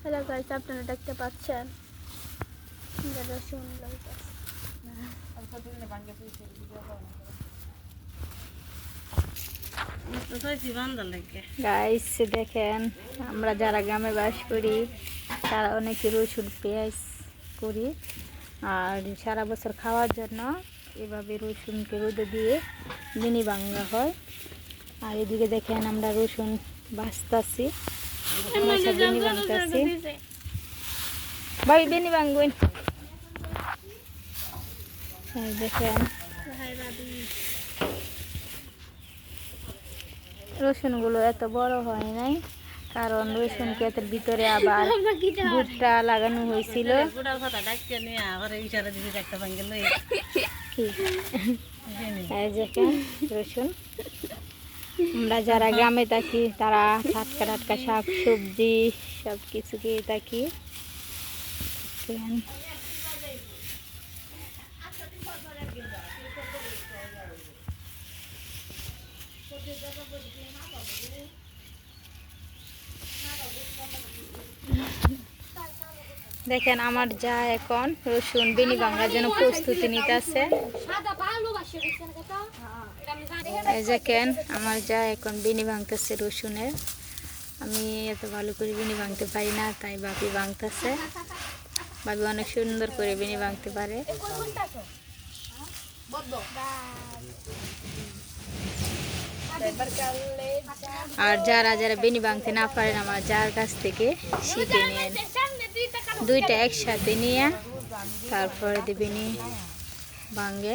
Hello guys আপনারা দেখতে পাচ্ছেন? গাইস দেখেন, আমরা যারা গ্রামে বাস করি, তারা অনেকে রসুন, পেঁয়াজ করি। আর সারা বছর খাওয়ার জন্য এভাবে রসুনকে রোদে দিয়ে মিনি ভাঙা হয়। আর এদিকে দেখেন আমরা রসুন বাঁচতাছি। ভাঙবেন। এই দেখেন। রসুনগুলো এত বড় হয় নাই কারণ রসুন ক্ষেতের ভিতরে আবার ভুট্টা লাগানো হয়েছিল। রসুন। আমরা যারা গ্রামে থাকি, তারা টাটকা টাটকা শাক সবজি সব কিছু খেয়ে থাকি। দেখেন। আমার যা এখন রসুন, বেনি ভাঙার জন্য প্রস্তুতি নিতে নিতেছে দেখেন আমার যা এখন বিনি ভাঙতেছে রসুনের, আমি এত ভালো করে বিনি ভাঙতে পারি না, তাই বাপি ভাঙতেছে। বাপি অনেক সুন্দর করে বিনি ভাঙতে পারে। আর যারা যারা বেনি ভাঙতে না পারেন, আমার যার কাছ থেকে শিখে নেন। দুইটা একসাথে নিয়ে, তারপরে দেবেনি ভাঙে।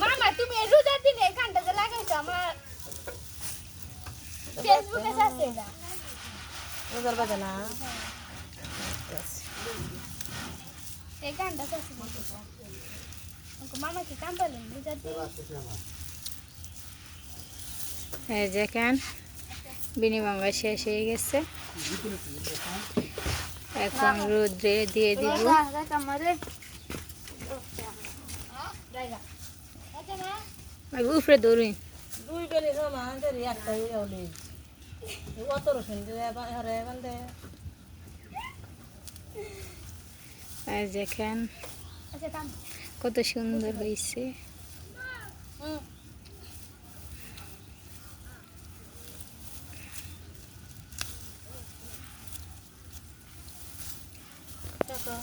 মামা তুমি রোজার দিনে এই গানটা যে লাগাইছো আমার ফেসবুকে আছে এটা এই গানটা আছে মামা কি কাম পেলেন রোজার দিন? এই যে এখান বেনি ভাঙা শেষ হয়ে গেছে। এখন রোদ্রে দিয়ে দিব। আমি উপরে ধরুন দুই বেলি সমান দেরি একটা হলে অত রসুন হরে বান্ধে দেখেন আচ্ছা কত সুন্দর হয়েছে দেখো।